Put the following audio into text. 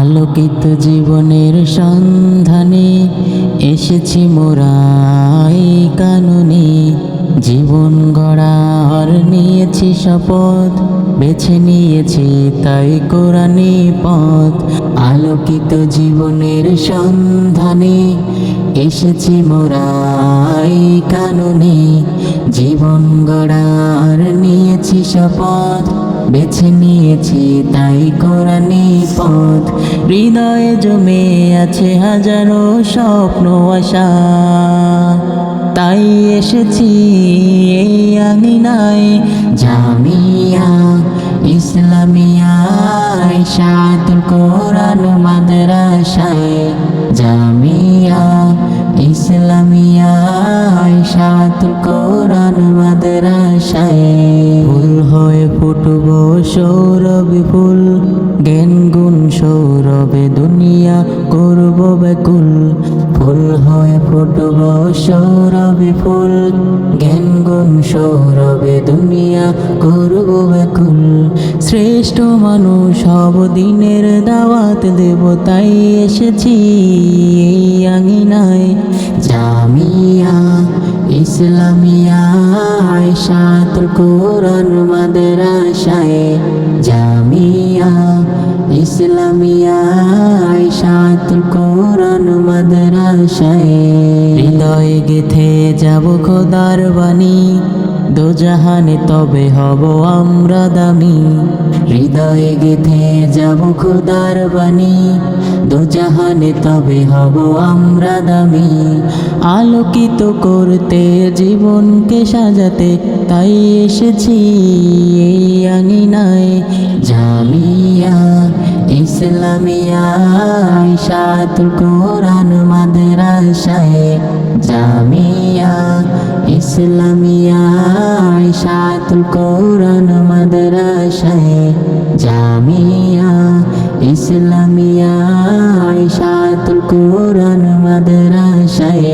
আলোকিত জীবনের সন্ধানে এসেছি মোরাই কাননে। জীবন গড়ার নিয়েছি শপথ, বেছে নিয়েছি তাই কোরআনে পথ। আলোকিত জীবনের সন্ধানে এসেছি মোরাই কাননে। জীবন গড়ার নিয়েছি শপথ বেছে নিয়েছি, তাই কোরআনে পথ। হৃদয়ে জমে আছে হাজারো স্বপ্ন, আশা। তাই এসেছি, এই আঙিনায় জামিয়া, ইসলামিয়া সাদুল কোরআন, মাদ্রাসায়। জামিয়া, ইসলামিয়া সাদুল কোরআন, মাদ্রাসায়। সৌরভে ফুল, জ্ঞান গুণ সৌরভে দুনিয়া করব বেকুল ফুল হয়ে ফুটব সৌরভে ফুল, জ্ঞান গুণ সৌরভে দুনিয়া করব বেকুল শ্রেষ্ঠ মানুষ সব দিনের দাওয়াত দেব তাই এসেছি এই আঙিনায়। জামিয়া, ইসলামিয়া আয়সাতুল কোরআন মাদ্রাসায় জামিয়া ইসলামিয়া শাতুল কোরআন মাদ্রাসায়। হৃদয় গেথে যাব খোদার বাণী দোজাহানে, তবে হব আমরা দামি। হৃদয়ে গেথে যাব খুদার বাণী। দুজাহানে, তবে হব আমরা দামি। আলোকিত করতে জীবনকে সাজাতে তাই এসেছি। এই ইসলামিয়া সাতুল কোরআন মাদ্রাসায়। জামিয়া ইসলামিয়া সাতুল কোরআন মাদ্রাসায়। জামিয়া ইসলামিয়া সাতুল কোরআন মাদ্রাসায়।